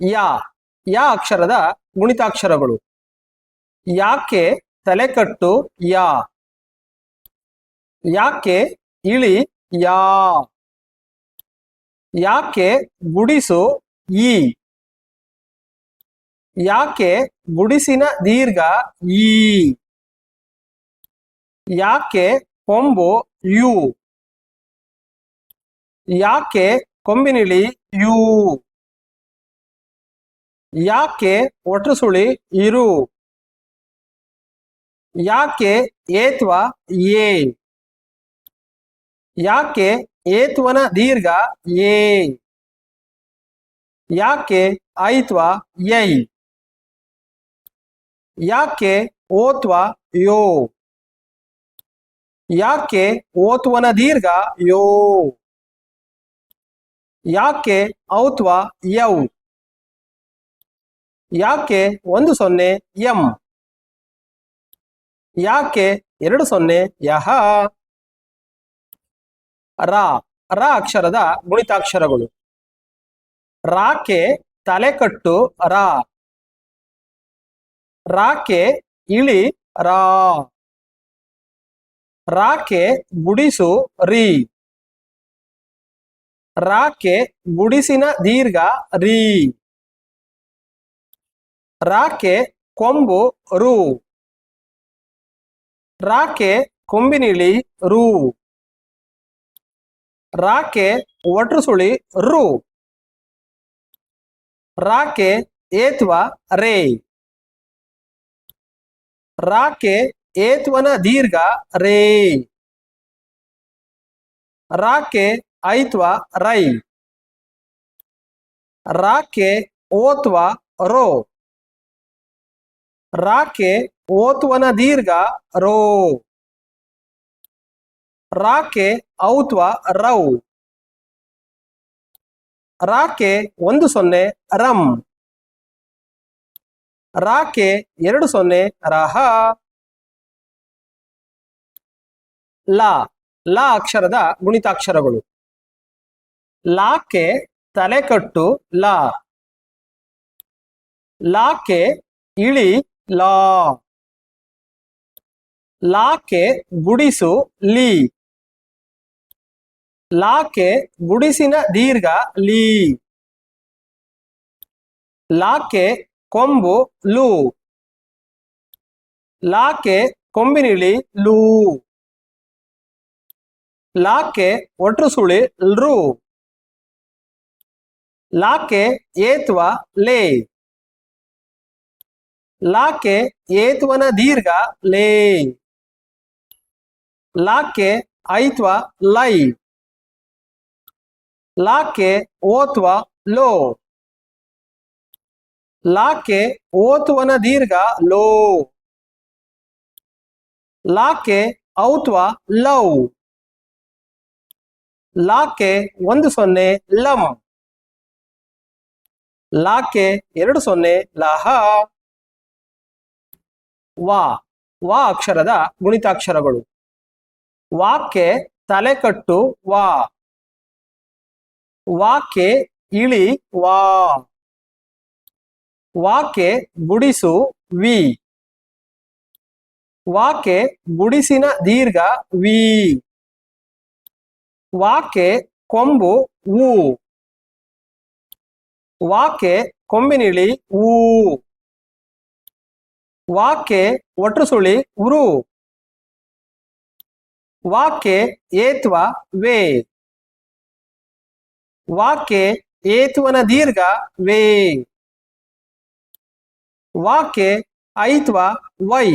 ಯಾ ಯಾ ಅಕ್ಷರದ ಗುಣಿತಾಕ್ಷರಗಳು. ಯಾಕೆ ತಲೆಕಟ್ಟು ಯಾ? ಯಾಕೆ ಇಳಿ ಯಾ? ಯಾಕೆ ಗುಡಿಸು ಈ? ಯಾಕೆ ಗುಡಿಸಿನ ದೀರ್ಘ ಈ? ಯಾಕೆ ಕೊಂಬು ಯು? ಯಾಕೆ ಕೊಂಬಿನಿಳಿ ಯು? ಯಾಕೆ ಒಟ್ಟುಸುಳಿ ಇರು? ಯಾಕೆ ಏತ್ವ ಏ? ಯಾಕೆ ಏತ್ವನ ದೀರ್ಘ ಏ? ಯಾಕೆ ಐತ್ವ ಯೈ ಯಾಕೆ ಓತ್ವ ಯೋ? ಯಾಕೆ ಓತ್ವನ ದೀರ್ಘ ಯೋ? ಯಾಕೆ ಔತ್ವ ಯೌ? ಯಾಕೆ ಒಂದು ಸೊನ್ನೆ ಎಂ? ಯಾಕೆ ಎರಡು ಸೊನ್ನೆ ಯಹ? ರಾ, ರ ಅಕ್ಷರದ ಗುಣಿತಾಕ್ಷರಗಳು. ರಾಕೆ ತಲೆಕಟ್ಟು ರಾ. ರಾಕೆ ಇಳಿ ರಾ. ರಾಕೆ ಗುಡಿಸು ರೀ. ರಾಕೆ ಗುಡಿಸಿನ ದೀರ್ಘ ರೀ. ರಾಕೆ ಕೊಂಬು ರೂ. ರಾಕೆ ಕೊಂಬಿನಿಳಿ ರೂ. ರಾಕೆ ಒಟ್ರುಸುಳಿ ರು. ರಾಕೆ ಏತ್ವ ರೇ. ರಾಕೆ ಏತ್ವನ ದೀರ್ಘ ರೇ. ರಾಕೆ ಐತ್ವ ರೈ. ರಾಕೆ ಓತ್ವ ರೋ. ರಾಕೆ ಓತ್ವನ ದೀರ್ಘ ರೋ. ರಾಕೆ ಔತ್ವ ರೌ. ರಾಕೆ ಒಂದು ಸೊನ್ನೆ ರಂ. ರಾಕೆ ಎರಡು ಸೊನ್ನೆ ರಹ. ಲಾ ಲಾ ಅಕ್ಷರದ ಗುಣಿತಾಕ್ಷರಗಳು. ಲಾಕೆ ತಲೆಕಟ್ಟು ಲಾ. ಲಾಕೆ ಇಳಿ ಲಾ. ಲಾಕೆ ಗುಡಿಸು ಲೀ. ಲಾಕೆ ಗುಡಿಸಿನ ದೀರ್ಘ ಲೀ. ಲಾಕೆ ಕೊಂಬು ಲು. ಲಾಕೆ ಕೊಂಬಿನಿಳಿ ಲೂ. ಲಾಕೆ ಒಟ್ರುಸುಳಿ ಲ್ರು. ಲಾಕೆ ಏತ್ವ ಲೇ. ಲಾಕೆ ಏತ್ವನ ದೀರ್ಘ ಲೇ. ಲಾಕೆ ಐತ್ವ ಲೈ. ಲಾಕೆ ಓತ್ವ ಲೋ. ಲಾಕೆ ಓತ್ವನ ದೀರ್ಘ ಲೋ. ಲಾಕೆ ಔತ್ವ ಲೌ. ಲಾಕೆ ಒಂದು ಸೊನ್ನೆ ಲಮ್ ಲಾಕೆ ಎರಡು ಸೊನ್ನೆ ಲಹ. ವಾ ವಾ ಅಕ್ಷರದ ಗುಣಿತಾಕ್ಷರಗಳು. ವಾಕ್ಕೆ ತಲೆಕಟ್ಟು ವಾ. ವಾಕ್ಕೆ ಇಳಿ ವಾ. ವಾಕ್ಕೆ ಗುಡಿಸು ವಿ. ವಾಕೆ ಗುಡಿಸಿನ ದೀರ್ಘ ವಿ. ವಾಕೆ ಕೊಂಬು ಊ. ವಾಕೆ ಕೊಂಬಿನಿಳಿ ಊ. ವಾಕೆ ಒಟ್ರಸುಳಿ ಉರು. ವಾಕೆ ಏತ್ವ ವೇ. ವಾಕೆ ಏತ್ವನ ದೀರ್ಘ ವೇ. ವಾಕೆ ಐತ್ವ ವೈ.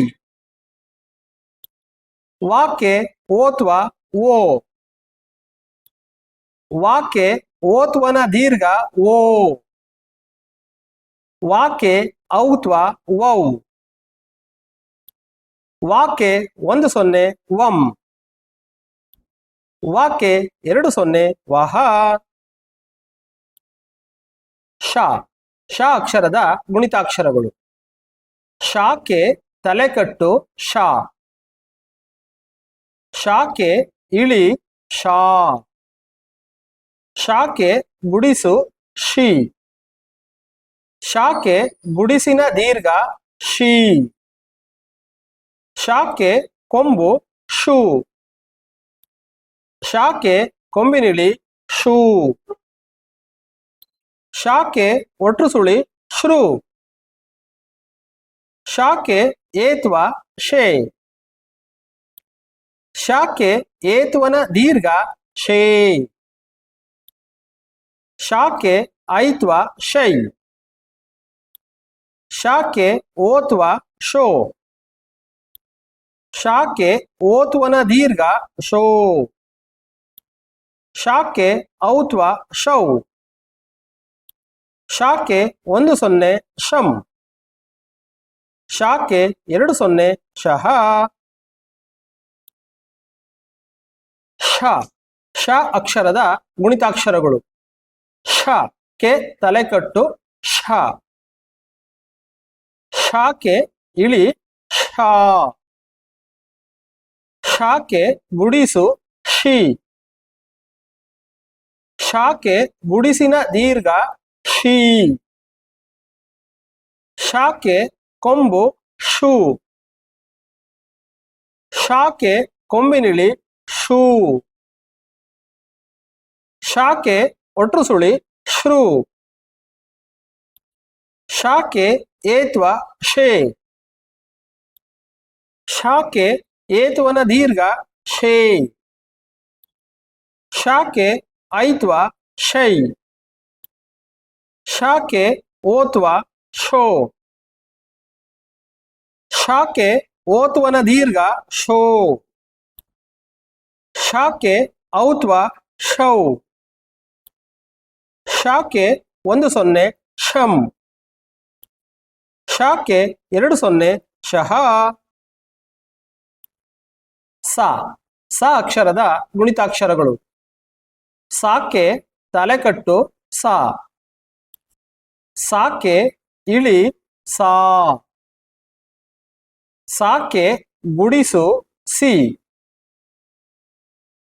ವಾಕೆ ಓತ್ವ ಓ. ವಾಕೆ ಓತ್ವನ ದೀರ್ಘ ಓ. ವಾಕೆ ಔತ್ವ ವೌ. ವಾಕೆ ಒಂದು ಸೊನ್ನೆ ವಂ. ವಾಕೆ ಎರಡು ಸೊನ್ನೆ ವಹ. ಶ ಶ ಅಕ್ಷರದ ಗುಣಿತಾಕ್ಷರಗಳು. ಶಾಕೆ ತಲೆಕಟ್ಟು ಶಾ ಶಾಕೆ ಇಳಿ ಶಾ ಶಾಕೆ ಗುಡಿಸು ಶಿ ಶಾಕೆ ಗುಡಿಸಿನ ದೀರ್ಘ ಶಿ ಶಾಕೆ ಕೊಂಬು, ಶೂ. ಶಾಕೆ ಕೊಂಬಿನಿಳಿ, ಶೂ. ಶಾಕೆ ಒಟ್ರುಸುಳಿ, ಶ್ರೂ. ಶಾಕೆ ಏತ್ವ, ಶೇ. ಶಾಕೆ ಏತ್ವನ ದೀರ್ಘ, ಶೇ. ಶಾಕೆ ಐತ್ವ, ಶೈ. ಶಾಕೆ ಓತ್ವ, ಶೋ. ಶಾಕೆ ಓತ್ವನ ದೀರ್ಘ ಶೋ. ಶಾಕೆ ಔತ್ವ ಶೌ. ಶಾಕೆ ಒಂದು ಸೊನ್ನೆ ಶಂ. ಶಾಕೆ ಎರಡು ಸೊನ್ನೆ ಶಹ ಶ. ಶ ಅಕ್ಷರದ ಗುಣಿತಾಕ್ಷರಗಳು. ಶ. ಕೆ ತಲೆಕಟ್ಟು ಶ. ಶಾಕೆ ಇಳಿ ಶಾ. ಶಾಕೆ ಗುಡಿಸು ಶಿ. ಶಾಖೆ ಗುಡಿಸಿನ ದೀರ್ಘ ಶೀ. ಶಾಖೆ ಕೊಂಬು ಶೂ ಶಾಖೆ ಕೊಂಬಿನಿಳಿ ಶೂ ಶಾಖೆ ಒಟ್ರುಸುಳಿ ಶ್ರೂ. ಶಾಖೆ ಏತ್ವ ಶೇ. ಶಾಕೆ ಏತ್ವನ ದೀರ್ಘ ಶೇ. ಶಾಕೆ ಐತ್ವ ಶೈ. ಶಾಕೆ ಓತ್ವ ಶೋ. ಶಾಕೆ ಓತ್ವನ ದೀರ್ಘ ಶೋ. ಶಾಕೆ ಔತ್ವ ಶೌ. ಶಾಕೆ ಒಂದು ಸೊನ್ನೆ ಶಂ. ಶಾಕೆ ಎರಡು ಸೊನ್ನೆ ಶಹ. ಸ ಸ ಅಕ್ಷರದ ಗುಣಿತಾಕ್ಷರಗಳು. ಸಾಕೆ, ತಲೆಕಟ್ಟು, ಸಾ. ಸಾಕೆ, ಇಳಿ, ಸಾ. ಸಾಕೆ, ಗುಡಿಸು, ಸಿ.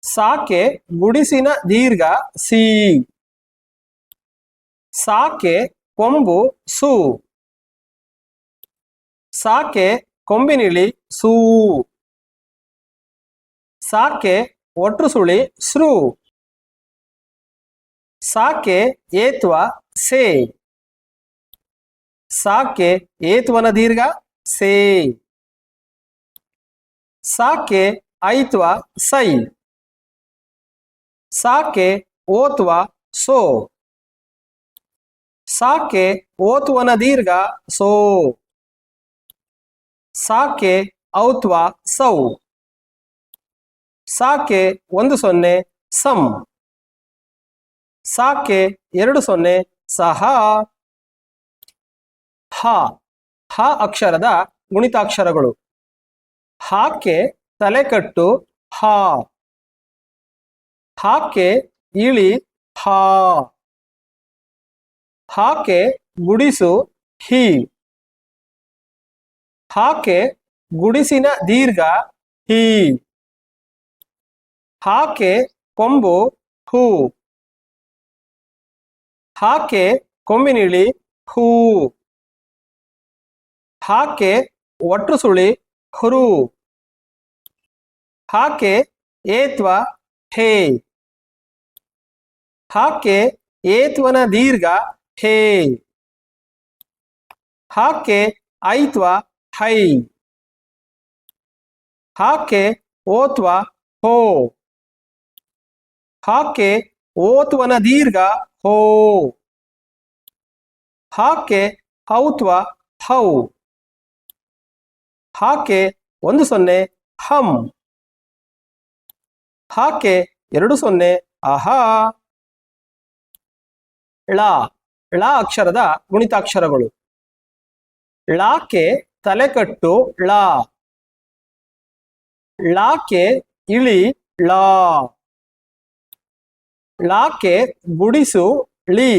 ಸಾಕೆ, ಗುಡಿಸಿನ ದೀರ್ಘ, ಸಿ. ಸಾಕೆ, ಕೊಂಬು, ಸು. ಸಾಕೆ, ಕೊಂಬಿನಿಳಿ, ಸೂ. ಸಾಕೆ ಒಟ್ರು ಸುಳಿ ಸೃ ಸಾಕೆ ಏತ್ವ ಸೇ. ಸಾಕೆ ಏತ್ವನ ದೀರ್ಘ ಸೇ. ಸಾಕೆ ಐತ್ವ ಸೈ. ಸಾಕೆ ಓತ್ವ ಸೋ. ಸಾಕೆ ಓತ್ವನ ದೀರ್ಘ ಸೋ. ಸಾಕೆ ಔತ್ವ ಸೌ. ಸಾಕೆ ಒಂದು ಸೊನ್ನೆ ಸಂ. ಸಾಕೆ ಎರಡು ಸೊನ್ನೆ ಸಹ. ಹ. ಹ ಅಕ್ಷರದ ಗುಣಿತಾಕ್ಷರಗಳು. ಹಾಕೆ ತಲೆಕಟ್ಟು ಹಾ. ಹಾಕೆ ಇಳಿ ಹಾ. ಹಾಕೆ ಗುಡಿಸು ಹಿ. ಹಾಕೆ ಗುಡಿಸಿನ ದೀರ್ಘ ಹಿ. ಹಾಕೆ ಕೊಂಬು, ಹೂ. ಹಾಕೆ ಕೊಂಬಿನಿಳಿ, ಹೂ. ಹಾಕೆ ಒಟ್ಟುಸುಳಿ, ಹುರು. ಹಾಕೆ ಏತ್ವ, ಹೇ. ಹಾಕೆ ಏತ್ವನ ದೀರ್ಘ, ಹೇ. ಹಾಕೆ ಐತ್ವ, ಹೈ. ಹಾಕೆ ಓತ್ವ, ಹೋ. ಹಾಕೆ ಓತ್ವನ ದೀರ್ಘ ಹೋ. ಹಾಕೆ ಹೌತ್ವ ಹೌ ಹಾಕೆ ಒಂದು ಸೊನ್ನೆ ಹಂ. ಹಾಕೆ ಎರಡು ಸೊನ್ನೆ ಆಹಾ ಳ ಳ ಅಕ್ಷರದ ಗುಣಿತಾಕ್ಷರಗಳು. ಳಾಕೆ ತಲೆಕಟ್ಟು ಳ. ಳಾಕೆ ಇಳಿ ಳ. ಳಾಕೆ ಗುಡಿಸು ಳಿ.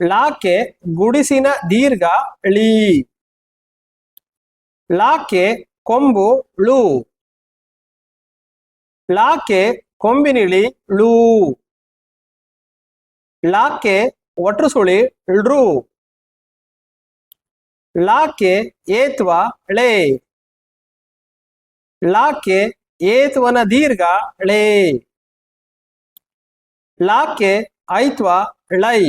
ಲಾಕೆ ಗುಡಿಸಿನ ದೀರ್ಘ ಳಿ. ಲಾಕೆ ಕೊಂಬು ಳು. ಲಾಕೆ ಕೊಂಬಿನಿಳಿ ಳು ಲಾಕೆ ಒಟ್ರು ಸುಳಿ ಲಾಕೆ ಏತ್ವ ಳೇ. ಲಾಕೆ ಏತ್ವನ ದೀರ್ಘ ಳೇ. ಲಾಕ್ಕೆ ಐತ್ವಾ ಳೈ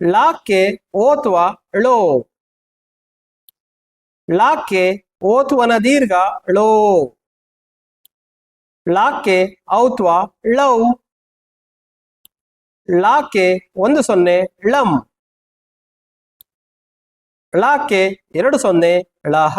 ಲಾಕ್ಕೆ ಓತ್ವಾ ಳೋ ಲಾಕ್ಕೆ ಓತ್ವನ ದೀರ್ಘ ಳೋ ಲಾಕ್ಕೆ ಔತ್ವಾ ಳೌ ಲಾಕ್ಕೆ ಒಂದು ಸೊನ್ನೆ ಳಂ ಲಾಕ್ಕೆ ಎರಡು ಸೊನ್ನೆ ಳಹ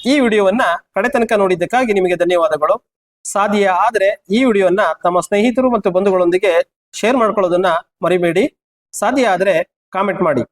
ಈ ವಿಡಿಯೋವನ್ನ ಕಡೆ ತನಕ ನೋಡಿದ್ದಕ್ಕಾಗಿ ನಿಮಗೆ ಧನ್ಯವಾದಗಳು. ಸಾಧ್ಯ ಆದರೆ ಈ ವಿಡಿಯೋನ ತಮ್ಮ ಸ್ನೇಹಿತರು ಮತ್ತು ಬಂಧುಗಳೊಂದಿಗೆ ಶೇರ್ ಮಾಡ್ಕೊಳ್ಳೋದನ್ನ ಮರಿಬೇಡಿ. ಸಾಧ್ಯ ಆದರೆ ಕಾಮೆಂಟ್ ಮಾಡಿ.